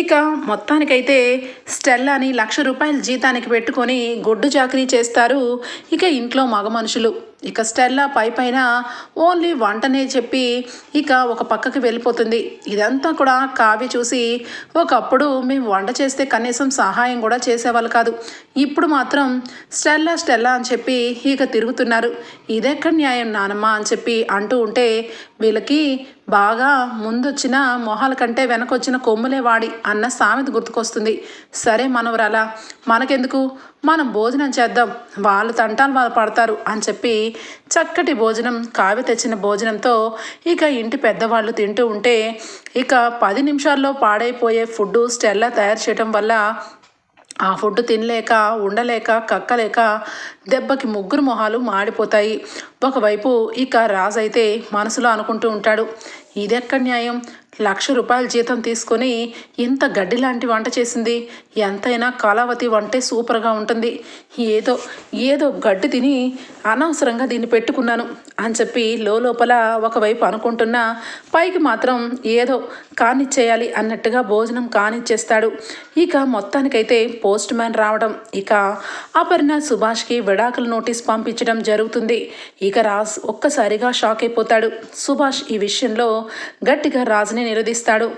ఇక మొత్తానికైతే స్టెల్లాని లక్ష రూపాయల జీతానికి పెట్టుకొని గొడ్డు చాకరీ చేస్తారు ఇక ఇంట్లో మగ మనుషులు. ఇక స్టెల్లా పై పైన ఓన్లీ వంటనే చెప్పి ఇక ఒక పక్కకి వెళ్ళిపోతుంది. ఇదంతా కూడా కావ్య చూసి ఒకప్పుడు మేము వంట చేస్తే కనీసం సహాయం కూడా చేసేవాళ్ళు కాదు. ఇప్పుడు మాత్రం స్టెల్లా స్టెల్లా అని చెప్పి ఇక తిరుగుతున్నారు. ఇదెక్కడ న్యాయం నానమ్మ అని చెప్పి అంటూ ఉంటే వీళ్ళకి బాగా ముందొచ్చిన మొహాల కంటే వెనకొచ్చిన కొమ్ములే వాడి అన్న సామెత గుర్తుకొస్తుంది. సరే మనవరాల మనకెందుకు? మనం భోజనం చేద్దాం. వాళ్ళు తంటాలు వాళ్ళు పడతారు అని చెప్పి చక్కటి భోజనం కావ్య తెచ్చిన భోజనంతో ఇక ఇంటి పెద్దవాళ్ళు తింటూ ఉంటే ఇక పది నిమిషాల్లో పాడైపోయే ఫుడ్ స్టెల్లా తయారు చేయడం వల్ల ఆ ఫుడ్ తినలేక ఉండలేక కక్కలేక దెబ్బకి ముగ్గురు మొహాలు మాడిపోతాయి. ఒకవైపు ఇక రాజు అయితే మనసులో అనుకుంటూ ఉంటాడు ఇదెక్కడ న్యాయం లక్ష రూపాయల జీతం తీసుకొని ఇంత గడ్డి లాంటి వంట చేసింది. ఎంతైనా కళావతి వంటే సూపర్గా ఉంటుంది. ఏదో ఏదో గడ్డి తిని అనవసరంగా దీన్ని పెట్టుకున్నాను అని చెప్పి లోపల ఒకవైపు అనుకుంటున్నా పైకి మాత్రం ఏదో కానిచ్చేయాలి అన్నట్టుగా భోజనం కానిచ్చేస్తాడు. ఇక మొత్తానికైతే పోస్ట్ మ్యాన్ రావడం ఇక అపర్ణ సుభాష్కి విడాకుల నోటీస్ పంపించడం జరుగుతుంది. ఇక రాజ్ ఒక్కసారిగా షాక్ అయిపోతాడు. సుభాష్ ఈ విషయంలో గట్టిగా రాజుని నిరోధిస్తాడు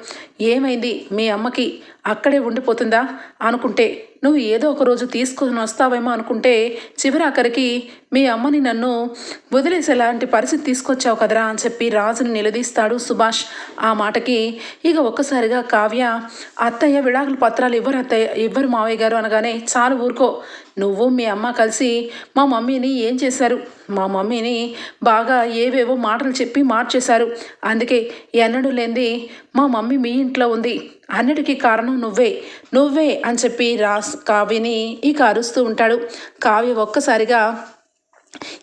ఏమైంది? మీ అమ్మకి అక్కడే ఉండిపోతుందా? అనుకుంటే నువ్వు ఏదో ఒక రోజు తీసుకొని వస్తావేమో అనుకుంటే చివరాఖరికి మీ అమ్మని నన్ను వదిలేసేలాంటి పరిస్థితి తీసుకొచ్చావు కదరా అని చెప్పి రాజుని నిలదీస్తాడు సుభాష్. ఆ మాటకి ఇక ఒక్కసారిగా కావ్య అత్తయ్య విడాకుల పత్రాలు ఇవ్వరు అత్తయ్య ఇవ్వరు మావయ్య గారు అనగానే చాలు ఊరుకో. నువ్వు మీ అమ్మ కలిసి మా మమ్మీని ఏం చేశారు? మా మమ్మీని బాగా ఏవేవో మాటలు చెప్పి మార్చేశారు. అందుకే ఎన్నడూ లేనిది మా మమ్మీ మీ ఇంట్లో ఉంది. అన్నిటికీ కారణం నువ్వే. నువ్వే అని చెప్పి రాస్ కావ్యని ఇక అరుస్తూ ఉంటాడు. కావ్య ఒక్కసారిగా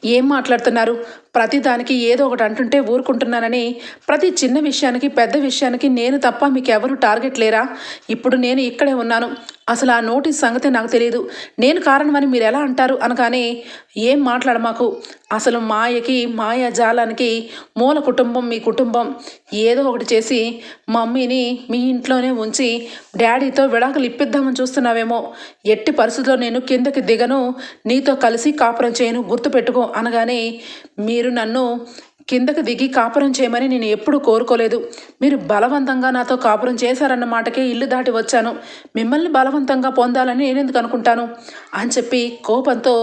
ఏం మాట్లాడుతున్నారు? ప్రతి దానికి ఏదో ఒకటి అంటుంటే ఊరుకుంటున్నానని. ప్రతి చిన్న విషయానికి పెద్ద విషయానికి నేను తప్ప మీకు ఎవరు టార్గెట్ లేరా? ఇప్పుడు నేను ఇక్కడే ఉన్నాను. అసలు ఆ నోటీస్ సంగతి నాకు తెలియదు. నేను కారణమని మీరు ఎలా అంటారు? అనగానే ఏం మాట్లాడ మాకు? అసలు మాయకి మాయ జాలానికి మూల కుటుంబం మీ కుటుంబం. ఏదో ఒకటి చేసి మమ్మీని మీ ఇంట్లోనే ఉంచి డాడీతో విడాకులు ఇప్పిద్దామని చూస్తున్నావేమో. ఎట్టి పరిస్థితుల్లో నేను కిందకి దిగను. నీతో కలిసి కాపురం చేయను. గుర్తుపెట్టుకో. అనగానే మీరు నన్ను కిందకు దిగి కాపురం చేయమని నేను ఎప్పుడూ కోరుకోలేదు. మీరు బలవంతంగా నాతో కాపురం చేశారన్న మాటకే ఇల్లు దాటి వచ్చాను. మిమ్మల్ని బలవంతంగా పొందాలని నేను ఎందుకు అనుకుంటాను? అని చెప్పి కోపంతో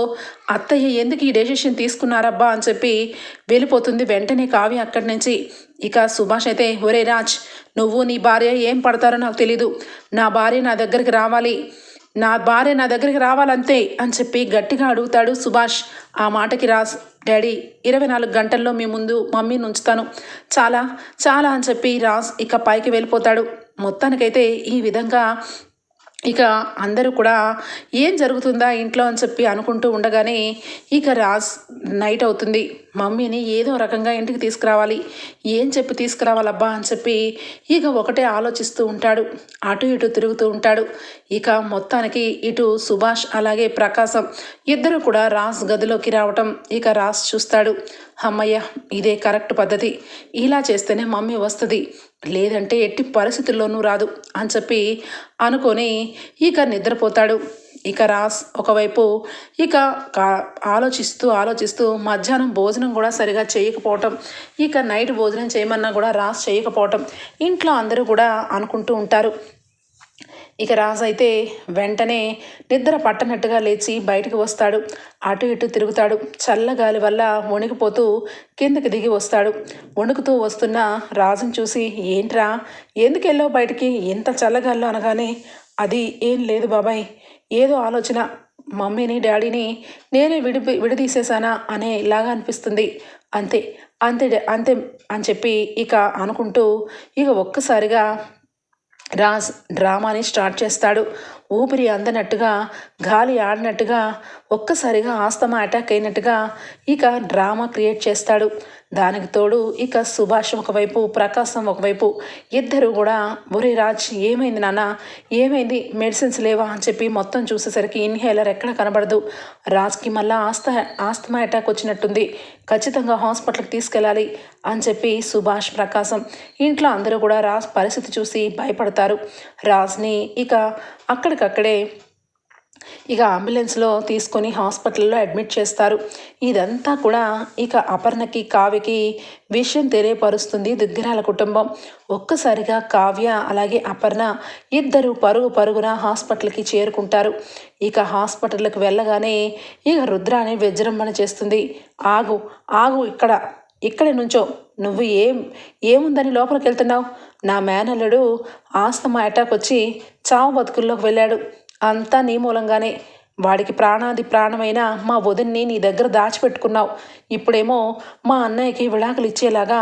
అత్తయ్య ఎందుకు ఈ డెసిషన్ తీసుకున్నారబ్బా? అని చెప్పి వెళ్ళిపోతుంది వెంటనే కావ్య అక్కడి నుంచి. ఇక సుభాష్ అయితే ఒరే రాజ్ నువ్వు నీ భార్య ఏం పడతారో నాకు తెలీదు. నా భార్య నా దగ్గరికి రావాలి. నా భార్య నా దగ్గరికి రావాలంతే అని చెప్పి గట్టిగా అడుగుతాడు సుభాష్. ఆ మాటకి రాస్ డాడీ ఇరవై నాలుగు గంటల్లో మీ ముందు మమ్మీని ఉంచుతాను చాలా చాలా అని చెప్పి రాజ్ ఇక పైకి వెళ్ళిపోతాడు. మొత్తానికైతే ఈ విధంగా ఇక అందరూ కూడా ఏం జరుగుతుందా ఇంట్లో అని చెప్పి అనుకుంటూ ఉండగానే ఇక రాజ్ నైట్ అవుతుంది. మమ్మీని ఏదో రకంగా ఇంటికి తీసుకురావాలి. ఏం చెప్పి తీసుకురావాలబ్బా అని చెప్పి ఇక ఒకటే ఆలోచిస్తూ ఉంటాడు. అటు ఇటు తిరుగుతూ ఉంటాడు. ఇక మొత్తానికి ఇటు సుభాష్ అలాగే ప్రకాశం ఇద్దరు కూడా రాజ్ గదిలోకి రావటం ఇక రాజ్ చూస్తాడు. అమ్మయ్య ఇదే కరెక్ట్ పద్ధతి. ఇలా చేస్తేనే మమ్మీ వస్తుంది. లేదంటే ఎట్టి పరిస్థితుల్లోనూ రాదు అని చెప్పి అనుకొని ఇక నిద్రపోతాడు. ఇక రాస్ ఒకవైపు ఇక ఆలోచిస్తూ ఆలోచిస్తూ మధ్యాహ్నం భోజనం కూడా సరిగా చేయకపోవటం ఇక నైట్ భోజనం చేయమన్నా కూడా రాస్ చేయకపోవటం ఇంట్లో అందరూ కూడా అనుకుంటూ ఉంటారు. ఇక రాజు అయితే వెంటనే నిద్ర పట్టనట్టుగా లేచి బయటకు వస్తాడు. అటు ఇటు తిరుగుతాడు. చల్లగాలి వల్ల వణికిపోతూ కిందకి దిగి వస్తాడు. వణుకుతూ వస్తున్న రాజుని చూసి ఏంట్రా? ఎందుకు వెళ్ళావు బయటికి? ఎంత చల్లగాల్లో అనగానే అది ఏం లేదు బాబాయ్. ఏదో ఆలోచన. మమ్మీని డాడీని నేనే విడి విడదీసేశానా అనే ఇలాగా అనిపిస్తుంది. అంతే అంతే అంతే అని చెప్పి ఇక అనుకుంటూ ఇక ఒక్కసారిగా రాజ్ డ్రామాని స్టార్ట్ చేస్తాడు. ఊపిరి అందనట్టుగా గాలి ఆడినట్టుగా ఒక్కసారిగా ఆస్తమా అటాక్ అయినట్టుగా ఇక డ్రామా క్రియేట్ చేస్తాడు. దానికి తోడు ఇక సుభాష్ ఒకవైపు ప్రకాశం ఒకవైపు ఇద్దరు కూడా ఒరే రాజ్ ఏమైంది నాన్న? ఏమైంది? మెడిసిన్స్ లేవా? అని చెప్పి మొత్తం చూసేసరికి ఇన్హేలర్ ఎక్కడ కనబడదు. రాజ్కి మళ్ళీ ఆస్త ఆస్తమా అటాక్ వచ్చినట్టుంది. ఖచ్చితంగా హాస్పిటల్కి తీసుకెళ్ళాలి అని చెప్పి సుభాష్ ప్రకాశం ఇంట్లో అందరూ కూడా రాజ్ పరిస్థితి చూసి భయపడతారు. రాజ్ని ఇక అక్కడికక్కడే ఇక అంబులెన్స్లో తీసుకొని హాస్పిటల్లో అడ్మిట్ చేస్తారు. ఇదంతా కూడా ఇక అపర్ణకి కావ్యకి విషయం తెలియపరుస్తుంది దుగ్గిరాల కుటుంబం. ఒక్కసారిగా కావ్య అలాగే అపర్ణ ఇద్దరు పరుగు పరుగున హాస్పిటల్కి చేరుకుంటారు. ఇక హాస్పిటల్కి వెళ్ళగానే ఇక రుద్రాని విజృంభణ చేస్తుంది. ఆగు ఆగు ఇక్కడ ఇక్కడి నుంచో నువ్వు ఏం ఏముందని లోపలికి వెళ్తున్నావు నా మేనల్లుడు ఆస్తమా అటాక్ వచ్చి చావు బతుకుల్లోకి వెళ్ళాడు. అంతా నీ మూలంగానే. వాడికి ప్రాణాది ప్రాణమైన మా వదిన్ని నీ దగ్గర దాచిపెట్టుకున్నావు. ఇప్పుడేమో మా అన్నయ్యకి విడాకులు ఇచ్చేలాగా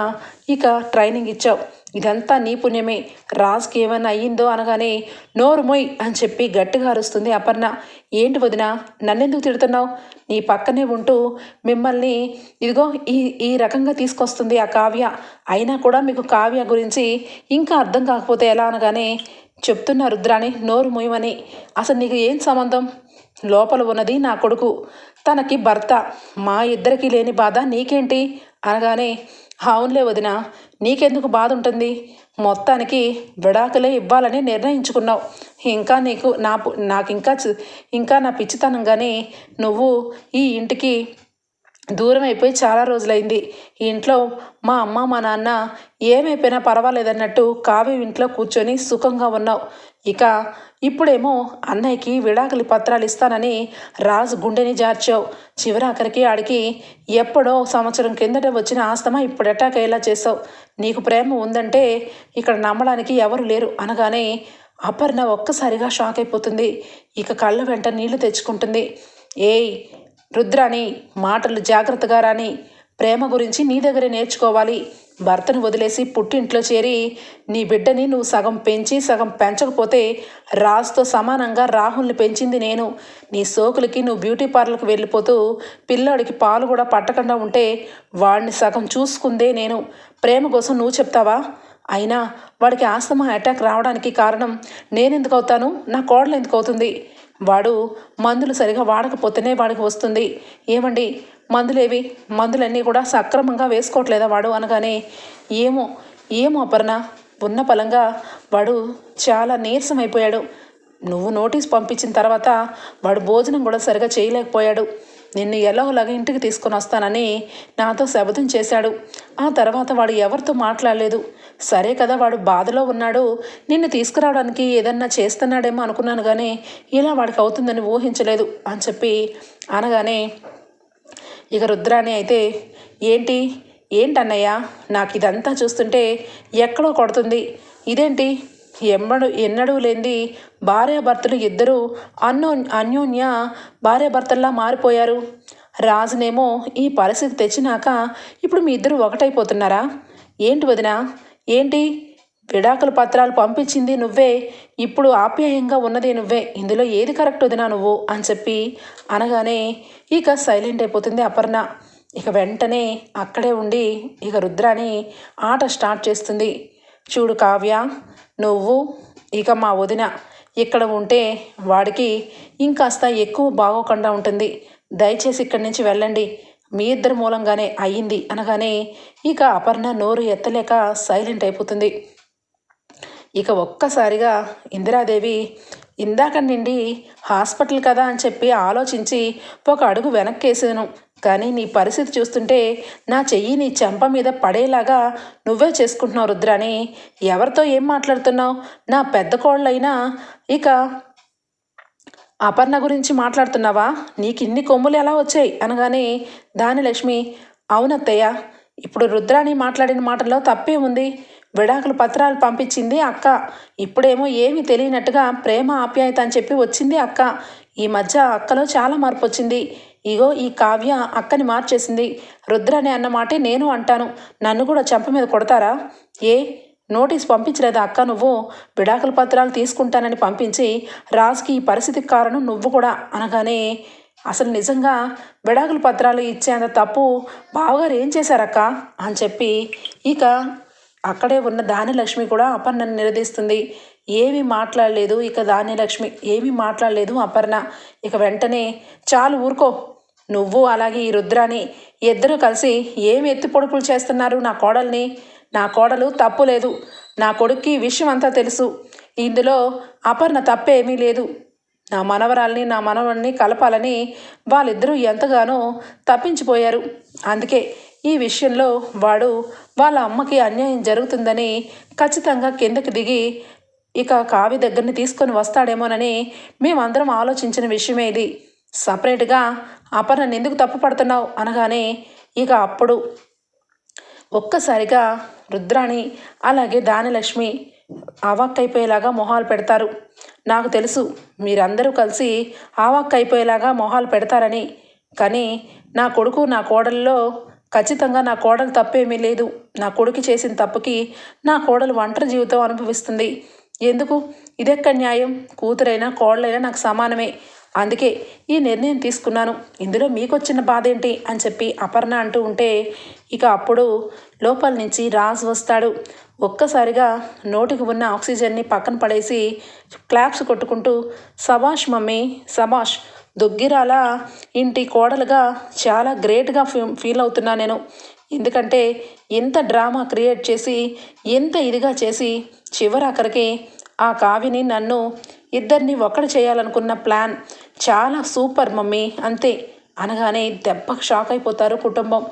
ఇక ట్రైనింగ్ ఇచ్చావు. ఇదంతా నీ పుణ్యమే. రాజుకి ఏమైనా అయ్యిందో అనగానే నోరు మొయ్ అని చెప్పి గట్టిగా అరుస్తుంది అపర్ణ. ఏంటి వదిన నన్నెందుకు తిడుతున్నావు? నీ పక్కనే ఉంటూ మిమ్మల్ని ఇదిగో ఈ ఈ రకంగా తీసుకొస్తుంది ఆ కావ్య. అయినా కూడా మీకు కావ్య గురించి ఇంకా అర్థం కాకపోతే ఎలా అనగానే చెప్తున్న రుద్రాని నోరు మొయ్యమని. అసలు నీకు ఏం సంబంధం? లోపల ఉన్నది నా కొడుకు. తనకి భర్త. మా ఇద్దరికి లేని బాధ నీకేంటి? అనగానే అవునులే వదిన నీకెందుకు బాధ ఉంటుంది మొత్తానికి విడాకులే ఇవ్వాలని నిర్ణయించుకున్నావు. ఇంకా నీకు నా నాకు ఇంకా చి- ఇంకా నా పిచ్చితనంగానే నువ్వు ఈ ఇంటికి దూరం అయిపోయి చాలా రోజులైంది. ఇంట్లో మా అమ్మ మా నాన్న ఏమైపోయినా పర్వాలేదన్నట్టు కావ్య ఇంట్లో కూర్చొని సుఖంగా ఉన్నావు. ఇక ఇప్పుడేమో అన్నయ్యకి విడాకులు పత్రాలు ఇస్తానని రాజు గుండెని జార్చావు. చివరాఖరికి ఆడికి ఎప్పుడో సంవత్సరం కిందట వచ్చిన ఆస్తమా ఇప్పుడు అటాక్ అయ్యేలా చేసావు నీకు ప్రేమ ఉందంటే ఇక్కడ నమ్మడానికి ఎవరు లేరు అనగానే అపర్ణ ఒక్కసారిగా షాక్ అయిపోతుంది. ఇక కళ్ళ వెంట నీళ్ళు తెచ్చుకుంటుంది. ఏయ్ రుద్రాని మాటలు జాగ్రత్తగా రాని ప్రేమ గురించి నీ దగ్గరే నేర్చుకోవాలి. భర్తను వదిలేసి పుట్టింట్లో చేరి నీ బిడ్డని నువ్వు సగం పెంచి సగం పెంచకపోతే రాజుతో సమానంగా రాహుల్ని పెంచింది నేను. నీ సోకులకి నువ్వు బ్యూటీ పార్లర్కి వెళ్ళిపోతూ పిల్లాడికి పాలు కూడా పట్టకుండా ఉంటే వాడిని సగం చూసుకుందే నేను. ప్రేమ కోసం నువ్వు చెప్తావా? అయినా వాడికి ఆస్తమా అటాక్ రావడానికి కారణం నేనెందుకు అవుతాను? నా కోడలు ఎందుకు అవుతుంది? వాడు మందులు సరిగా వాడకపోతేనే వాడికి వస్తుంది. ఏమండి? మందులేవి? మందులన్నీ కూడా సక్రమంగా వేసుకోవట్లేదా వాడు అనగానే ఏమో ఏమో అపర్ణ. ఉన్న పలంగా వాడు చాలా నీరసం అయిపోయాడు నువ్వు నోటీస్ పంపించిన తర్వాత వాడు భోజనం కూడా సరిగా చేయలేకపోయాడు. నిన్ను ఎలాగోలాగా ఇంటికి తీసుకొని వస్తానని నాతో శబదం చేశాడు. ఆ తర్వాత వాడు ఎవరితో మాట్లాడలేదు. సరే కదా వాడు బాధలో ఉన్నాడు. నిన్ను తీసుకురావడానికి ఏదన్నా చేస్తున్నాడేమో అనుకున్నాను కానీ ఇలా వాడికి అవుతుందని ఊహించలేదు అని చెప్పి అనగానే ఇక రుద్రాణి అయితే ఏంటి? ఏంటన్నయ్య? నాకు ఇదంతా చూస్తుంటే ఎక్కడో కొడుతుంది. ఇదేంటి? ఎమ్మడు ఎన్నడూ లేనిది భార్యాభర్తలు ఇద్దరూ అన్నో అన్యోన్య భార్యాభర్తల్లా మారిపోయారు. రాజునేమో ఈ పరిస్థితి తెచ్చినాక ఇప్పుడు మీ ఇద్దరు ఒకటైపోతున్నారా? ఏంటి వదినా? ఏంటి? విడాకుల పత్రాలు పంపించింది నువ్వే. ఇప్పుడు ఆప్యాయంగా ఉన్నది నువ్వే. ఇందులో ఏది కరెక్ట్ వదినా నువ్వు? అని చెప్పి అనగానే ఇక సైలెంట్ అయిపోతుంది అపర్ణ. ఇక వెంటనే అక్కడే ఉండి ఇక రుద్రాని ఆట స్టార్ట్ చేస్తుంది. చూడు కావ్య నువ్వు ఇక మా వదిన. ఇక్కడ ఉంటే వాడికి ఇంకాస్త ఎక్కువ బాగోకుండా ఉంటుంది. దయచేసి ఇక్కడి నుంచి వెళ్ళండి. మీ ఇద్దరి మూలంగానే అయ్యింది అనగానే ఇక అపర్ణ నోరు ఎత్తలేక సైలెంట్ అయిపోతుంది. ఇక ఒక్కసారిగా ఇందిరాదేవి ఇందాక నిండి హాస్పిటల్ కదా అని చెప్పి ఆలోచించి ఒక అడుగు వెనక్కేసాను. కానీ నీ పరిస్థితి చూస్తుంటే నా చెయ్యి నీ చెంప మీద పడేలాగా నువ్వే చేసుకుంటున్నావు రుద్రాని ఎవరితో ఏం మాట్లాడుతున్నావు? నా పెద్ద కోళ్ళైనా ఇక అపర్ణ గురించి మాట్లాడుతున్నావా? నీకు ఇన్ని కొమ్ములు ఎలా వచ్చాయి? అనగానే దాని లక్ష్మి అవునత్తయ్య ఇప్పుడు రుద్రాణి మాట్లాడిన మాటల్లో తప్పే ఉంది విడాకుల పత్రాలు పంపించింది అక్క. ఇప్పుడేమో ఏమీ తెలియనట్టుగా ప్రేమ ఆప్యాయత అని చెప్పి వచ్చింది అక్క. ఈ మధ్య అక్కలో చాలా మార్పు వచ్చింది ఇగో ఈ కావ్య అక్కని మార్చేసింది. రుద్రాణి అన్నమాటే నేను అంటాను. నన్ను కూడా చెంప మీద కొడతారా? ఏ? నోటీస్ పంపించలేదా అక్క నువ్వు? విడాకుల పత్రాలు తీసుకుంటానని పంపించి రాజుకి ఈ పరిస్థితికి కారణం నువ్వు కూడా అనగానే అసలు నిజంగా విడాకుల పత్రాలు ఇచ్చేంత తప్పు బావగారు ఏం చేశారక్క? అని చెప్పి ఇక అక్కడే ఉన్న ధాన్యలక్ష్మి కూడా అపర్ణను నిలదీస్తుంది. ఏమీ మాట్లాడలేదు ఇక ధాన్యలక్ష్మి. ఏమీ మాట్లాడలేదు అపర్ణ. ఇక వెంటనే చాలు ఊరుకో. నువ్వు అలాగే ఈ రుద్రాని ఇద్దరూ కలిసి ఏమి ఎత్తి పొడుపులు చేస్తున్నారు నా కోడల్ని? నా కోడలు తప్పు లేదు. నా కొడుక్కి విషయం అంతా తెలుసు. ఇందులో అపర్ణ తప్పేమీ లేదు. నా మనవరాల్ని నా మనవల్ని కలపాలని వాళ్ళిద్దరూ ఎంతగానో తప్పించిపోయారు. అందుకే ఈ విషయంలో వాడు వాళ్ళ అమ్మకి అన్యాయం జరుగుతుందని ఖచ్చితంగా కిందకి దిగి ఇక కావి దగ్గరని తీసుకొని వస్తాడేమోనని మేమందరం ఆలోచించిన విషయమే ఇది. సపరేట్గా అపర్ణ ఎందుకు తప్పు పడుతున్నావు అనగానే ఇక అప్పుడు ఒక్కసారిగా రుద్రాణి అలాగే దానిలక్ష్మి అవాక్కైపోయేలాగా మొహాలు పెడతారు. నాకు తెలుసు మీరందరూ కలిసి ఆవాక్కైపోయేలాగా మొహాలు పెడతారని. కానీ నా కొడుకు నా కోడల్లో ఖచ్చితంగా నా కోడలు తప్పేమీ లేదు. నా కొడుకు చేసిన తప్పుకి నా కోడలు ఒంటరి జీవితం అనుభవిస్తుంది. ఎందుకు? ఇదెక్క న్యాయం? కూతురైనా కోడలైనా నాకు సమానమే. అందుకే ఈ నిర్ణయం తీసుకున్నాను. ఇందులో మీకొచ్చిన బాధ ఏంటి అని చెప్పి అపర్ణ అంటూ ఉంటే ఇక అప్పుడు లోపల నుంచి రాజు వస్తాడు. ఒక్కసారిగా నోటికి ఉన్న ఆక్సిజన్ని పక్కన పడేసి క్లాప్స్ కొట్టుకుంటూ సబాష్ మమ్మీ సబాష్ దొగ్గిరాల ఇంటి కోడలుగా చాలా గ్రేట్గా ఫీల్ అవుతున్నా నేను. ఎందుకంటే ఎంత డ్రామా క్రియేట్ చేసి ఎంత ఇదిగా చేసి చివరాఖరికి ఆ కావిని నన్ను ఇద్దరిని ఒక్కడు చేయాలనుకున్న ప్లాన్ చాలా సూపర్ మమ్మీ అంతే అనగానే దెబ్బకు షాక్ అయిపోతారు కుటుంబం.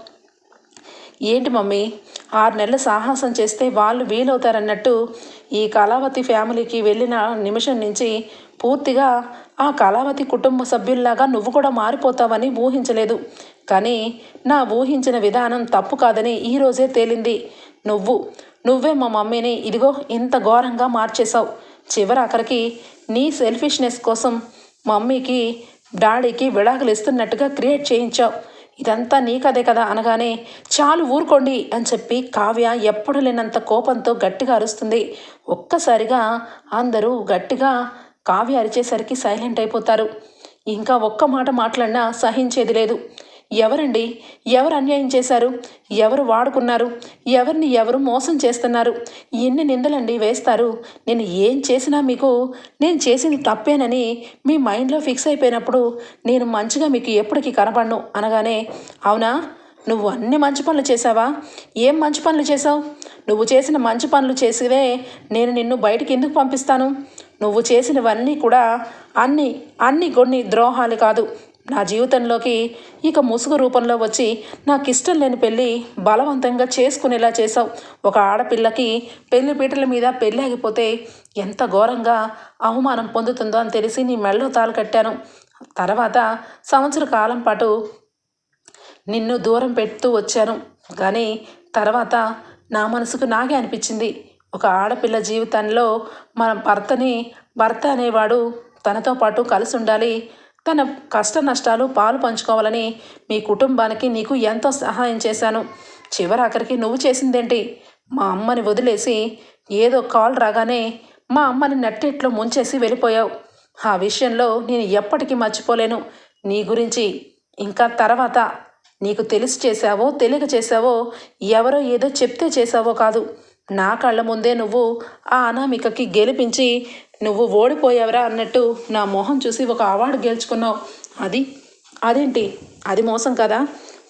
ఏంటి మమ్మీ? ఆరు నెలలు సాహసం చేస్తే వాళ్ళు వీలవుతారన్నట్టు ఈ కళావతి ఫ్యామిలీకి వెళ్ళిన నిమిషం నుంచి పూర్తిగా ఆ కళావతి కుటుంబ సభ్యుల్లాగా నువ్వు కూడా మారిపోతావని ఊహించలేదు. కానీ నా ఊహించిన విధానం తప్పు కాదని ఈరోజే తేలింది. నువ్వు నువ్వే మా మమ్మీని ఇదిగో ఇంత ఘోరంగా మార్చేశావు. చివరాఖరికి నీ సెల్ఫిష్నెస్ కోసం మమ్మీకి డాడీకి విడాకులు ఇస్తున్నట్టుగా క్రియేట్ చేయించావు. ఇదంతా నీ కదే కదా అనగానే చాలు ఊరుకోండి అని చెప్పి కావ్య ఎప్పుడు లేనంత కోపంతో గట్టిగా అరుస్తుంది. ఒక్కసారిగా అందరూ గట్టిగా కావ్య అరిచేసరికి సైలెంట్ అయిపోతారు. ఇంకా ఒక్క మాట మాట్లాడినా సహించేది లేదు. ఎవరండి? ఎవరు అన్యాయం చేశారు? ఎవరు వాడుకున్నారు? ఎవరిని ఎవరు మోసం చేస్తున్నారు? ఎన్ని నిందలండి వేస్తారు? నేను ఏం చేసినా మీకు నేను చేసింది తప్పేనని మీ మైండ్లో ఫిక్స్ అయిపోయినప్పుడు నేను మంచిగా మీకు ఎప్పటికీ కనపడను అనగానే అవునా? నువ్వు అన్ని మంచి పనులు చేసావా ఏం మంచి పనులు చేసావు నువ్వు చేసిన మంచి పనులు చేసివే నేను నిన్ను బయటికి ఎందుకు పంపిస్తాను? నువ్వు చేసినవన్నీ కూడా అన్ని అన్ని కొన్ని ద్రోహాలు కాదు. నా జీవితంలోకి ఇక ముసుగు రూపంలో వచ్చి నాకు ఇష్టం లేని పెళ్ళి బలవంతంగా చేసుకునేలా చేసావు ఒక ఆడపిల్లకి పెళ్ళి పీటల మీద పెళ్ళి ఆగిపోతే ఎంత ఘోరంగా అవమానం పొందుతుందో అని తెలిసి నీ మెళ్ళో తాలు కట్టాను. తర్వాత సంవత్సర కాలం పాటు నిన్ను దూరం పెడుతూ వచ్చాను. కానీ తర్వాత నా మనసుకు నాగే అనిపించింది. ఒక ఆడపిల్ల జీవితంలో మన భర్తని భర్త అనేవాడు తనతో పాటు కలిసి ఉండాలి తన కష్ట నష్టాలు పాలు పంచుకోవాలని మీ కుటుంబానికి నీకు ఎంతో సహాయం చేశాను. చివరాఖరికి నువ్వు చేసిందేంటి? మా అమ్మని వదిలేసి ఏదో కాల్ రాగానే మా అమ్మని నట్టిట్లో ముంచేసి వెళ్ళిపోయావు. ఆ విషయంలో నేను ఎప్పటికీ మర్చిపోలేను. నీ గురించి ఇంకా తర్వాత నీకు తెలిసి చేశావో తెలియక చేశావో ఎవరో ఏదో చెప్తే చేశావో కాదు. నా కళ్ళ ముందే నువ్వు ఆ అనామికకి గెలిపించి నువ్వు ఓడిపోయావరా అన్నట్టు నా మొహం చూసి ఒక అవార్డు గెలుచుకున్నావు. అది? అదేంటి? అది మోసం కదా?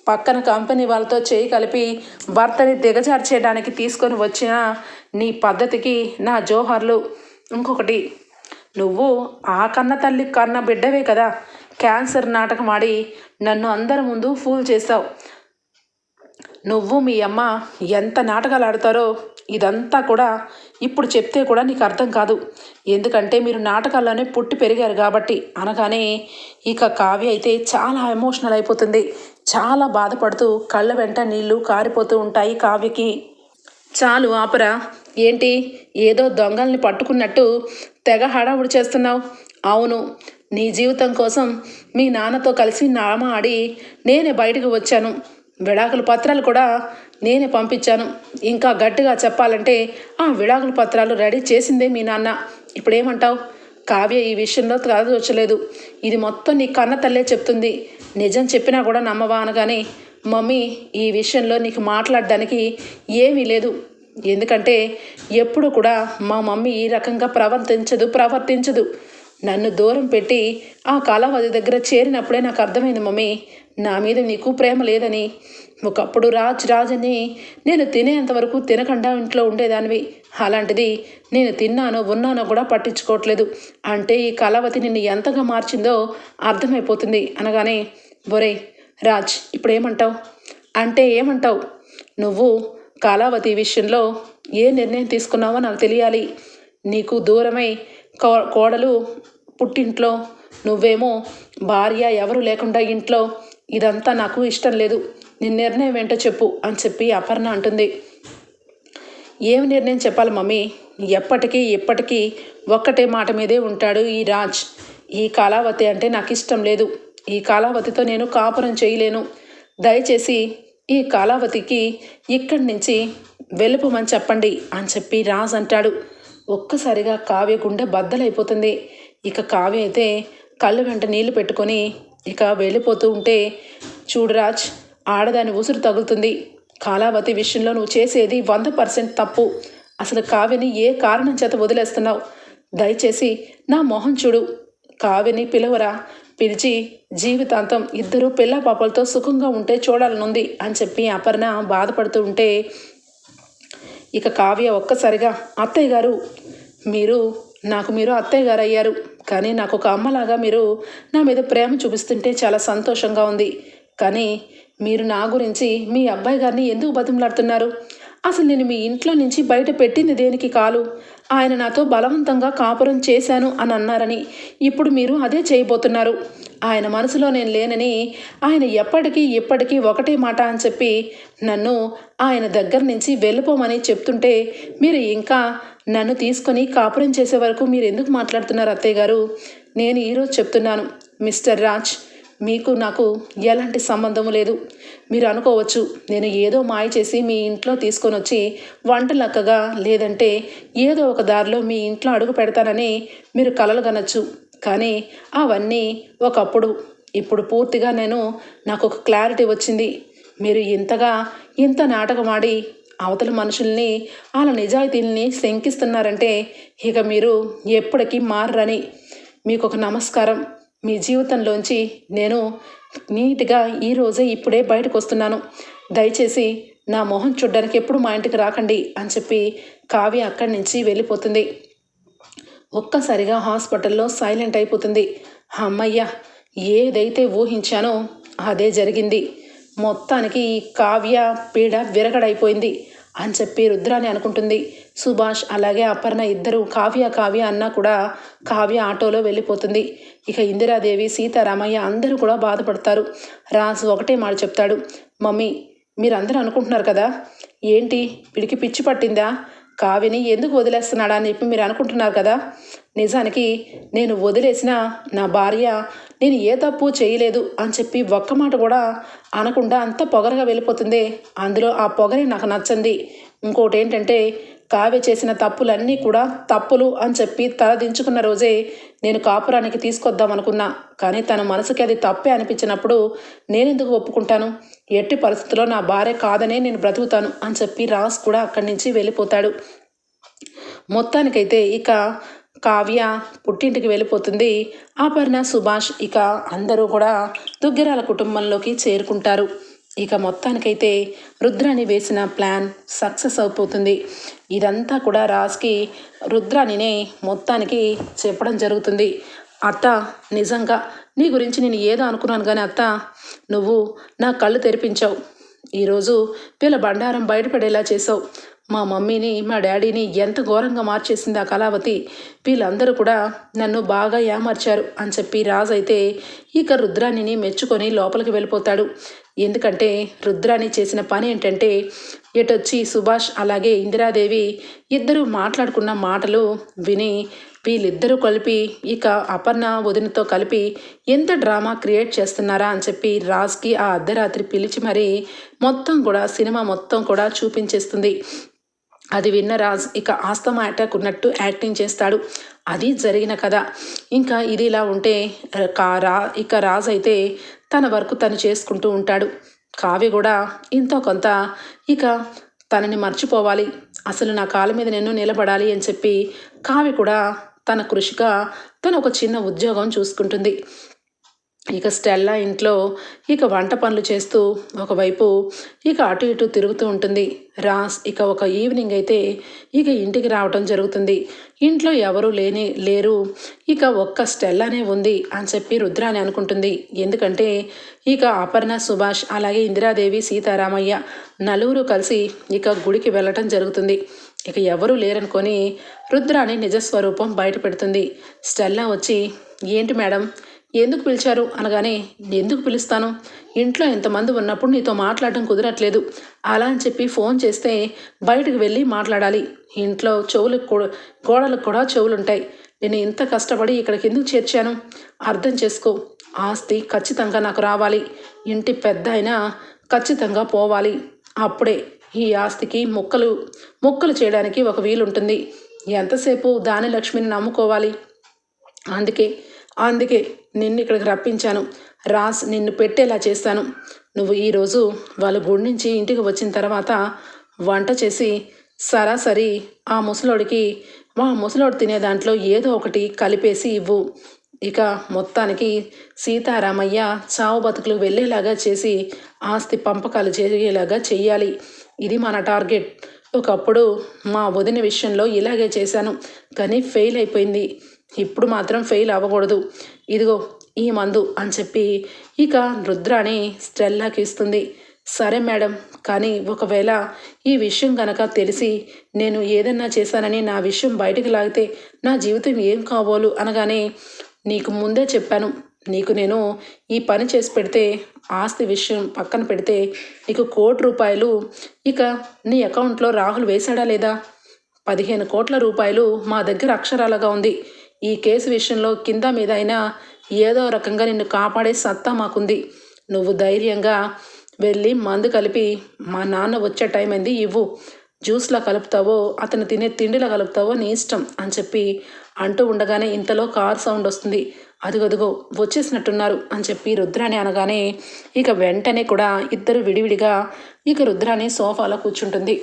పక్కన కంపెనీ వాళ్ళతో చేయి కలిపి భర్తని దిగజార్చేయడానికి తీసుకొని వచ్చిన నీ పద్ధతికి నా జోహర్లు. ఇంకొకటి నువ్వు ఆ కన్న తల్లి కన్న బిడ్డవే కదా? క్యాన్సర్ నాటకం ఆడి నన్ను అందరి ముందు ఫూల్ చేసావు నువ్వు మీ అమ్మ ఎంత నాటకాలు ఆడతారో ఇదంతా కూడా ఇప్పుడు చెప్తే కూడా నీకు అర్థం కాదు. ఎందుకంటే మీరు నాటకాల్లోనే పుట్టి పెరిగారు కాబట్టి అనగానే ఇక కావ్య అయితే చాలా ఎమోషనల్ అయిపోతుంది. చాలా బాధపడుతూ కళ్ళ వెంట నీళ్ళు కారిపోతూ ఉంటాయి కావ్యకి. చాలు ఆపరా. ఏంటి? ఏదో దొంగల్ని పట్టుకున్నట్టు తెగ హడావుడి చేస్తున్నావు. అవును నీ జీవితం కోసం మీ నాన్నతో కలిసి నామ ఆడి నేనే బయటకు వచ్చాను. విడాకుల పత్రాలు కూడా నేనే పంపించాను. ఇంకా గట్టిగా చెప్పాలంటే ఆ విడాకుల పత్రాలు రెడీ చేసిందే మీ నాన్న. ఇప్పుడేమంటావు? కావ్య ఈ విషయంలో కాదొచ్చలేదు ఇది మొత్తం నీ కన్న తల్లే చెప్తుంది. నిజం చెప్పినా కూడా నమ్మవా అనగానే మమ్మీ ఈ విషయంలో నీకు మాట్లాడడానికి ఏమీ లేదు. ఎందుకంటే ఎప్పుడు కూడా మా మమ్మీ ఈ రకంగా ప్రవర్తించదు ప్రవర్తించదు. నన్ను దూరం పెట్టి ఆ కాలావధి దగ్గర చేరినప్పుడే నాకు అర్థమైంది మమ్మీ నా మీద నీకు ప్రేమ లేదని. ఒకప్పుడు రాజ్ రాజ్ అని నేను తినేంతవరకు తినకుండా ఇంట్లో ఉండేదానివి. అలాంటిది నేను తిన్నానో ఉన్నానో కూడా పట్టించుకోవట్లేదు. అంటే ఈ కళావతి నిన్ను ఎంతగా మార్చిందో అర్థమైపోతుంది అనగానే బొరే రాజ్ ఇప్పుడు ఏమంటావు అంటే ఏమంటావు? నువ్వు కళావతి విషయంలో ఏ నిర్ణయం తీసుకున్నావో నాకు తెలియాలి. నీకు దూరమై కో కోడలు పుట్టింట్లో నువ్వేమో భార్య ఎవరు లేకుండా ఇంట్లో ఇదంతా నాకు ఇష్టం లేదు. నీ నిర్ణయం ఏంటో చెప్పు అని చెప్పి అపర్ణ అంటుంది. ఏమి నిర్ణయం చెప్పాలి మమ్మీ? ఎప్పటికీ ఎప్పటికీ ఒక్కటే మాట మీదే ఉంటాడు ఈ రాజ్. ఈ కాలావతి అంటే నాకు ఇష్టం లేదు. ఈ కాలావతితో నేను కాపురం చేయలేను. దయచేసి ఈ కాలావతికి ఇక్కడి నుంచి వెళ్ళిపోమని చెప్పండి అని చెప్పి రాజ్ అంటాడు. ఒక్కసారిగా కావ్య గుండె బద్దలైపోతుంది. ఇక కావ్య అయితే కళ్ళు వెంట నీళ్ళు పెట్టుకొని ఇక వెళ్ళిపోతూ ఉంటే చూడు రాజ్ ఆడదాని ఉసురు తగులుతుంది. కాలావతి విషయంలో నువ్వు చేసేది వంద పర్సెంట్ తప్పు. అసలు కావ్యని ఏ కారణం చేత వదిలేస్తున్నావు? దయచేసి నా మొహం చూడు. కావ్యని పిలవరా? పిలిచి జీవితాంతం ఇద్దరు పిల్ల పాపలతో సుఖంగా ఉంటే చూడాలనుంది అని చెప్పి అపర్ణ బాధపడుతూ ఉంటే ఇక కావ్య ఒక్కసారిగా అత్తయ్య గారు మీరు నాకు మీరు అత్తయ్య గారు అయ్యారు కానీ నాకు ఒక అమ్మలాగా మీరు నా మీద ప్రేమ చూపిస్తుంటే చాలా సంతోషంగా ఉంది. కానీ మీరు నా గురించి మీ అబ్బాయి గారిని ఎందుకు బతిమలాడుతున్నారు? అసలు నేను మీ ఇంట్లో నుంచి బయట పెట్టింది దేనికి కాలు? ఆయన నాతో బలవంతంగా కాపురం చేశాను అని అన్నారని ఇప్పుడు మీరు అదే చేయబోతున్నారు. ఆయన మనసులో నేను లేనని ఆయన ఎప్పటికీ ఇప్పటికీ ఒకటే మాట అని చెప్పి నన్ను ఆయన దగ్గర నుంచి వెళ్ళిపోమని చెప్తుంటే మీరు ఇంకా నన్ను తీసుకొని కాపురం చేసే వరకు మీరు ఎందుకు మాట్లాడుతున్నారు అత్తయ్య గారు? నేను ఈరోజు చెప్తున్నాను. మిస్టర్ రాజ్ మీకు నాకు ఎలాంటి సంబంధం లేదు. మీరు అనుకోవచ్చు నేను ఏదో మాయ చేసి మీ ఇంట్లో తీసుకొని వచ్చి వంటలక్కగా లేదంటే ఏదో ఒక దారిలో మీ ఇంట్లో అడుగు పెడతానని మీరు కలలు కనొచ్చు. కానీ అవన్నీ ఒకప్పుడు ఇప్పుడు పూర్తిగా నేను నాకు ఒక క్లారిటీ వచ్చింది. మీరు ఇంతగా ఇంత నాటకమాడి అవతల మనుషుల్ని వాళ్ళ నిజాయితీల్ని శంకిస్తున్నారంటే ఇక మీరు ఎప్పటికీ మారరని. మీకు ఒక నమస్కారం. మీ జీవితంలోంచి నేను నీట్గా ఈరోజే ఇప్పుడే బయటకు వస్తున్నాను. దయచేసి నా మొహం చూడ్డానికి ఎప్పుడు మా ఇంటికి రాకండి అని చెప్పి కావ్య అక్కడి నుంచి వెళ్ళిపోతుంది. ఒక్కసారిగా హాస్పిటల్లో సైలెంట్ అయిపోతుంది. అమ్మయ్య ఏదైతే ఊహించానో అదే జరిగింది. మొత్తానికి ఈ కావ్య పీడ విరగడైపోయింది అని చెప్పి రుద్రాని అనుకుంటుంది. సుభాష్ అలాగే అపర్ణ ఇద్దరు కావ్య కావ్య అన్న కూడా కావ్య ఆటోలో వెళ్ళిపోతుంది. ఇక ఇందిరాదేవి సీతారామయ్య అందరూ కూడా బాధపడతారు. రాజు ఒకటే మాట చెప్తాడు. మమ్మీ మీరందరూ అనుకుంటున్నారు కదా? ఏంటి? వీడికి పిచ్చి పట్టిందా? కావ్యని ఎందుకు వదిలేస్తున్నాడా? అని చెప్పి మీరు అనుకుంటున్నారు కదా? నిజానికి నేను వదిలేసిన నా భార్య నేను ఏ తప్పు చేయలేదు అని చెప్పి ఒక్క మాట కూడా అనకుండా అంత పొగరగా వెళ్ళిపోతుంది. అందులో ఆ పొగరే నాకు నచ్చంది. ఇంకోటి ఏంటంటే కావ్య చేసిన తప్పులన్నీ కూడా తప్పులు అని చెప్పి తలదించుకున్న రోజే నేను కాపురానికి తీసుకొద్దాం అనుకున్నా. కానీ తన మనసుకి అది తప్పే అనిపించినప్పుడు నేనెందుకు ఒప్పుకుంటాను? ఎట్టి పరిస్థితుల్లో నా భార్య కాదనే నేను బ్రతుకుతాను అని చెప్పి రాస్ కూడా అక్కడి నుంచి వెళ్ళిపోతాడు. మొత్తానికైతే ఇక కావ్య పుట్టింటికి వెళ్ళిపోతుంది. ఆపర్ణ సుభాష్ ఇక అందరూ కూడా దుగ్గరాల కుటుంబంలోకి చేరుకుంటారు. ఇక మొత్తానికైతే రుద్రాని వేసిన ప్లాన్ సక్సెస్ అయిపోతుంది. ఇదంతా కూడా రాజ్కి రుద్రానినే మొత్తానికి చెప్పడం జరుగుతుంది. అత్త నిజంగా నీ గురించి నేను ఏదో అనుకున్నాను కానీ అత్త నువ్వు నా కళ్ళు తెరిపించావు. ఈరోజు వీళ్ళ బండారం బయటపడేలా చేసావు. మా మమ్మీని మా డాడీని ఎంత ఘోరంగా మార్చేసింది ఆ కళావతి. వీళ్ళందరూ కూడా నన్ను బాగా ఏమార్చారు అని చెప్పి రాజు అయితే ఇక రుద్రాణిని మెచ్చుకొని లోపలికి వెళ్ళిపోతాడు. ఎందుకంటే రుద్రాణి చేసిన పని ఏంటంటే ఎటొచ్చి సుభాష్ అలాగే ఇందిరాదేవి ఇద్దరు మాట్లాడుకున్న మాటలు విని వీళ్ళిద్దరూ కలిపి ఇక అపర్ణ వదినతో కలిపి ఎంత డ్రామా క్రియేట్ చేస్తున్నారా అని చెప్పి రాజ్కి ఆ అర్ధరాత్రి పిలిచి మరీ మొత్తం కూడా సినిమా మొత్తం కూడా చూపించేస్తుంది. అది విన్న రాజ్ ఇక ఆస్తమా అటాక్ ఉన్నట్టు యాక్టింగ్ చేస్తాడు. అది జరిగిన కథ. ఇంకా ఇది ఇలా ఉంటే కా రా ఇక రాజ్ అయితే తన వర్క్ తను చేసుకుంటూ ఉంటాడు. కావ్య కూడా ఇంతో కొంత ఇక తనని మర్చిపోవాలి. అసలు నా కాళ్ళ మీద నేను నిలబడాలి అని చెప్పి కావ్య కూడా తన కృషిగా తను ఒక చిన్న ఉద్యోగం చూసుకుంటుంది. ఇక స్టెల్లా ఇంట్లో ఇక వంట పనులు చేస్తూ ఒకవైపు ఇక అటు ఇటు తిరుగుతూ ఉంటుంది. రాస్ ఇక ఒక ఈవినింగ్ అయితే ఇక ఇంటికి రావటం జరుగుతుంది. ఇంట్లో ఎవరు లేని లేరు. ఇక ఒక్క స్టెల్లానే ఉంది అని చెప్పి రుద్రాని అనుకుంటుంది. ఎందుకంటే ఇక అపర్ణ సుభాష్ అలాగే ఇందిరాదేవి సీతారామయ్య నలుగురు కలిసి ఇక గుడికి వెళ్ళటం జరుగుతుంది. ఇక ఎవరూ లేరనుకొని రుద్రాని నిజస్వరూపం బయట పెడుతుంది. స్టెల్లా వచ్చి ఏంటి మేడం? ఎందుకు పిలిచారు అనగానే ఎందుకు పిలుస్తాను? ఇంట్లో ఎంతమంది ఉన్నప్పుడు నీతో మాట్లాడటం కుదరట్లేదు. అలా అని చెప్పి ఫోన్ చేస్తే బయటకు వెళ్ళి మాట్లాడాలి. ఇంట్లో చెవులకు కూడా గోడలకు కూడా చెవులు ఉంటాయి నేను ఇంత కష్టపడి ఇక్కడికి ఎందుకు చేర్చాను? అర్థం చేసుకో. ఆస్తి ఖచ్చితంగా నాకు రావాలి. ఇంటి పెద్ద అయినా ఖచ్చితంగా పోవాలి. అప్పుడే ఈ ఆస్తికి మొక్కలు మొక్కలు చేయడానికి ఒక వీలుంటుంది. ఎంతసేపు దాని లక్ష్మిని నమ్ముకోవాలి? అందుకే అందుకే నిన్ను ఇక్కడికి రప్పించాను. రాస్ నిన్ను పెట్టేలా చేస్తాను. నువ్వు ఈరోజు వాళ్ళ గుడి నుంచి ఇంటికి వచ్చిన తర్వాత వంట చేసి సరాసరి ఆ ముసలోడికి మా ముసలోడు తినే దాంట్లో ఏదో ఒకటి కలిపేసి ఇవ్వు. ఇక మొత్తానికి సీతారామయ్య చావు బతుకులు వెళ్ళేలాగా చేసి ఆస్తి పంపకాలు జరిగేలాగా చెయ్యాలి. ఇది మన టార్గెట్. ఒకప్పుడు మా వదిన విషయంలో ఇలాగే చేశాను. కానీ ఫెయిల్ అయిపోయింది. ఇప్పుడు మాత్రం ఫెయిల్ అవ్వకూడదు. ఇదిగో ఈ మందు అని చెప్పి ఇక రుద్రాని స్ట్రెల్లాకి ఇస్తుంది. సరే మేడం కానీ ఒకవేళ ఈ విషయం కనుక తెలిసి నేను ఏదన్నా చేశానని నా విషయం బయటకు లాగితే నా జీవితం ఏం కావాలో అనగానే నీకు ముందే చెప్పాను. నీకు నేను ఈ పని చేసి పెడితే ఆస్తి విషయం పక్కన పెడితే నీకు కోటి రూపాయలు ఇక నీ అకౌంట్లో రాహుల్ వేశాడా లేదా? పదిహేను కోట్ల రూపాయలు మా దగ్గర అక్షరాలుగా ఉంది. ఈ కేసు విషయంలో కింద మీద అయినా ఏదో రకంగా నిన్ను కాపాడే సత్తా మాకుంది. నువ్వు ధైర్యంగా వెళ్ళి మందు కలిపి మా నాన్న వచ్చే టైం అయింది ఇవ్వు. జ్యూస్లా కలుపుతావో అతను తినే తిండిలా కలుపుతావో నీ ఇష్టం అని చెప్పి అంటూ ఉండగానే ఇంతలో కార్ సౌండ్ వస్తుంది. అదుగదుగో వచ్చేసినట్టున్నారు అని చెప్పి రుద్రాని అనగానే ఇక వెంటనే కూడా ఇద్దరు విడివిడిగా ఇక రుద్రాని సోఫాలో కూర్చుంటుంది.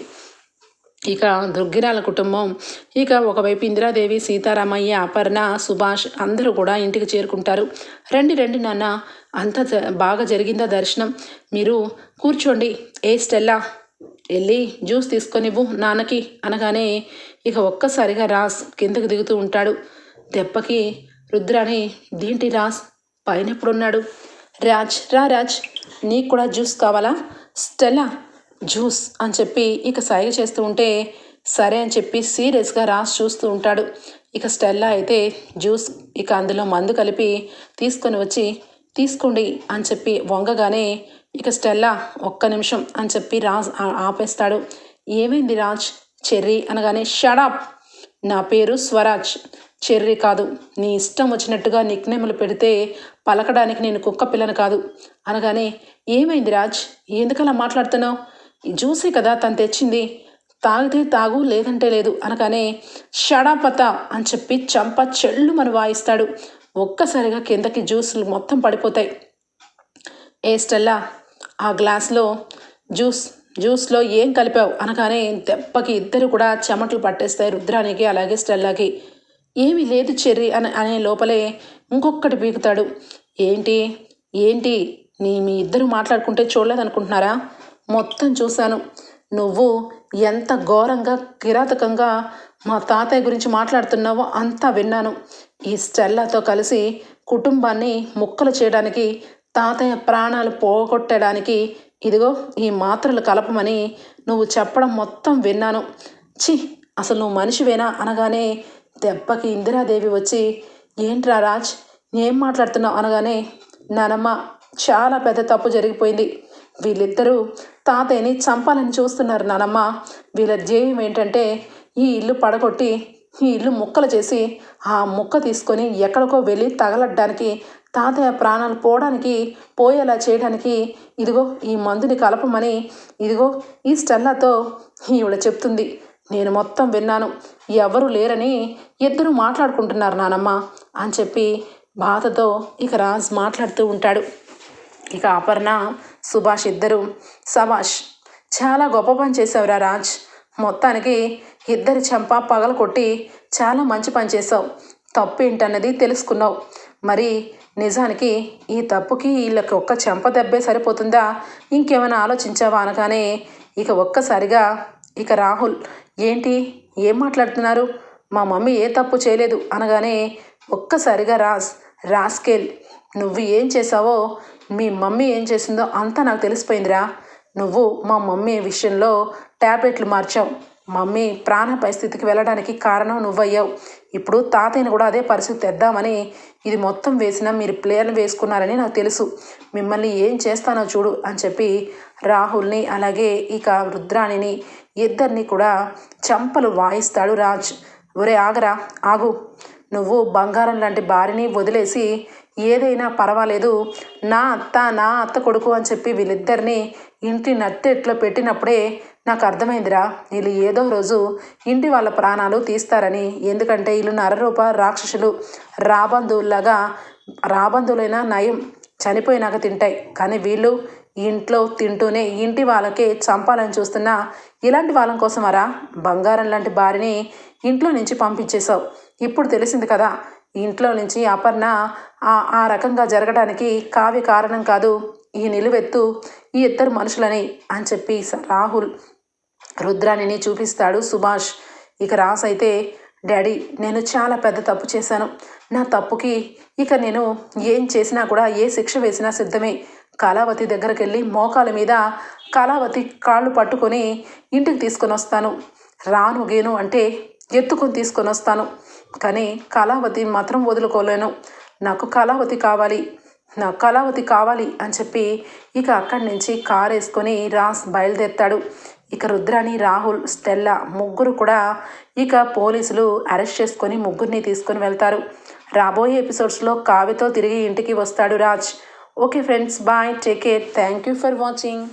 ఇక దుర్గిరాల కుటుంబం. ఇక ఒకవైపు ఇందిరాదేవి సీతారామయ్య అపర్ణ సుభాష్ అందరూ కూడా ఇంటికి చేరుకుంటారు. రండి రండి నాన్న అంత బాగా జరిగిందా దర్శనం? మీరు కూర్చోండి. ఏ స్టెల్లా? వెళ్ళి జ్యూస్ తీసుకొనివ్వు నాన్నకి అనగానే ఇక ఒక్కసారిగా రాస్ కిందకు దిగుతూ ఉంటాడు. దెబ్బకి రుద్రాని దీంటి రాస్ పైన ఎప్పుడున్నాడు? రాజ్ రా రాజ్ నీకు కూడా జ్యూస్ కావాలా? స్టెల్లా జ్యూస్ అని చెప్పి ఇక సైగ చేస్తూ ఉంటే సరే అని చెప్పి సీరియస్గా రాసి చూస్తూ ఉంటాడు. ఇక స్టెల్లా అయితే జ్యూస్ ఇక అందులో మందు కలిపి తీసుకొని వచ్చి తీసుకోండి అని చెప్పి వంగగానే ఇక స్టెల్లా ఒక్క నిమిషం అని చెప్పి రాజ్ ఆపేస్తాడు. ఏమైంది రాజ్? చెర్రీ అనగానే షడాప్ నా పేరు స్వరాజ్. చెర్రీ కాదు. నీ ఇష్టం వచ్చినట్టుగా నిక్నేములు పెడితే పలకడానికి నేను కుక్క పిల్లను కాదు. అనగానే ఏమైంది రాజ్? ఎందుకలా మాట్లాడుతున్నావు? జ్యూసే కదా తను తెచ్చింది. తాగితే తాగు లేదంటే లేదు అనగానే షడాపత అని చెప్పి చంప చెళ్ళు మనం వాయిస్తాడు. ఒక్కసారిగా కిందకి జ్యూసులు మొత్తం పడిపోతాయి. ఏ స్టెల్లా ఆ గ్లాస్లో జ్యూస్ జ్యూస్లో ఏం కలిపావు అనగానే దెబ్బకి ఇద్దరు కూడా చెమటలు పట్టేస్తాయి రుద్రానికి అలాగే స్టెల్లాకి. ఏమీ లేదు చెర్రి అని అనే లోపలే ఇంకొకటి పీకుతాడు. ఏంటి? ఏంటి? నీ మీ ఇద్దరు మాట్లాడుకుంటే చూడలేదనుకుంటున్నారా? మొత్తం చూశాను. నువ్వు ఎంత ఘోరంగా కిరాతకంగా మా తాతయ్య గురించి మాట్లాడుతున్నావో అంతా విన్నాను. ఈ స్టెల్లాతో కలిసి కుటుంబాన్ని ముక్కలు చేయడానికి తాతయ్య ప్రాణాలు పోగొట్టడానికి ఇదిగో ఈ మాత్రలు కలపమని నువ్వు చెప్పడం మొత్తం విన్నాను. చి అసలు నువ్వు మనిషివేనా అనగానే దెబ్బకి ఇందిరాదేవి వచ్చి ఏంట్రా రాజ్ ఏం మాట్లాడుతున్నావు? అనగానే నానమ్మ చాలా పెద్ద తప్పు జరిగిపోయింది. వీళ్ళిద్దరూ తాతయ్యని చంపాలని చూస్తున్నారు నానమ్మ. వీళ్ళ ధ్యేయం ఏంటంటే ఈ ఇల్లు పడగొట్టి ఈ ఇల్లు ముక్కలు చేసి ఆ ముక్క తీసుకొని ఎక్కడికో వెళ్ళి తగలడ్డానికి తాతయ్య ప్రాణాలు పోవడానికి పోయేలా చేయడానికి ఇదిగో ఈ మందుని కలపమని ఇదిగో ఈ స్టెల్లాతో ఈవిడ చెప్తుంది. నేను మొత్తం విన్నాను. ఎవరు లేరని ఇద్దరు మాట్లాడుకుంటున్నారు నానమ్మ అని చెప్పి బాధతో ఇక రాజ్ మాట్లాడుతూ ఉంటాడు. ఇక అపర్ణ సుభాష్ ఇద్దరు సభాష్. చాలా గొప్ప పని చేసావురా రాజ్. మొత్తానికి ఇద్దరి చెంప పగల కొట్టి చాలా మంచి పని చేసావు తప్పు ఏంటన్నది తెలుసుకున్నావు. మరి నిజానికి ఈ తప్పుకి వీళ్ళకి ఒక్క చెంప దెబ్బే సరిపోతుందా? ఇంకేమైనా ఆలోచించావా అనగానే ఇక ఒక్కసారిగా ఇక రాహుల్ ఏంటి? ఏం మాట్లాడుతున్నారు? మా మమ్మీ ఏ తప్పు చేయలేదు అనగానే ఒక్కసారిగా రాస్ రాస్కేల్ నువ్వు ఏం చేసావో మీ మమ్మీ ఏం చేసిందో అంతా నాకు తెలిసిపోయిందిరా. నువ్వు మా మమ్మీ విషయంలో ట్యాబ్లెట్లు మార్చావు. మమ్మీ ప్రాణ పరిస్థితికి వెళ్ళడానికి కారణం నువ్వయ్యావు. ఇప్పుడు తాతయ్యని కూడా అదే పరిస్థితి తెద్దామని ఇది మొత్తం వేసిన మీరు ప్లేయర్ని వేసుకున్నారని నాకు తెలుసు. మిమ్మల్ని ఏం చేస్తానో చూడు అని చెప్పి రాహుల్ని అలాగే ఇక రుద్రాణిని ఇద్దరిని కూడా చంపలు వాయిస్తాడు రాజ్. ఒరే ఆగరా ఆగు. నువ్వు బంగారం లాంటి భార్యని వదిలేసి ఏదైనా పర్వాలేదు. నా అత్త నా అత్త కొడుకు అని చెప్పి వీళ్ళిద్దరిని ఇంటి నట్టెట్లో పెట్టినప్పుడే నాకు అర్థమైందిరా వీళ్ళు ఏదో రోజు ఇంటి వాళ్ళ ప్రాణాలు తీస్తారని. ఎందుకంటే వీళ్ళు నరరూప రాక్షసులు రాబంధువులాగా రాబంధువులైన నయం చనిపోయినాక తింటాయి. కానీ వీళ్ళు ఇంట్లో తింటూనే ఇంటి వాళ్ళకే చంపాలని చూస్తున్నా ఇలాంటి వాళ్ళ కోసమరా? బంగారం లాంటి భార్యని ఇంట్లో నుంచి పంపించేశావు. ఇప్పుడు తెలిసింది కదా ఇంట్లో నుంచి అపర్ణ ఆ ఆ రకంగా జరగడానికి కావ్య కారణం కాదు ఈ నిలువెత్తు ఈ ఇద్దరు మనుషులని అని చెప్పి రాహుల్ రుద్రాణిని చూపిస్తాడు సుభాష్. ఇక రాస్ అయితే డాడీ నేను చాలా పెద్ద తప్పు చేశాను. నా తప్పుకి ఇక నేను ఏం చేసినా కూడా ఏ శిక్ష వేసినా సిద్ధమే కళావతి దగ్గరికి వెళ్ళి మోకాల మీద కళావతి కాళ్ళు పట్టుకొని ఇంటికి తీసుకొని వస్తాను. రాను గేను అంటే ఎత్తుకొని తీసుకొని వస్తాను. కానీ కళావతి మాత్రం వదులుకోలేను. నాకు కళావతి కావాలి. నాకు కళావతి కావాలి అని చెప్పి ఇక అక్కడి నుంచి కారు వేసుకొని రాస్ బయలుదేరుతాడు. ఇక రుద్రాని రాహుల్ స్టెల్లా ముగ్గురు కూడా ఇక పోలీసులు అరెస్ట్ చేసుకొని ముగ్గురిని తీసుకొని వెళ్తారు. రాబోయే ఎపిసోడ్స్లో కావ్యతో తిరిగి ఇంటికి వస్తాడు Raj. Okay friends bye take care. Thank you for watching.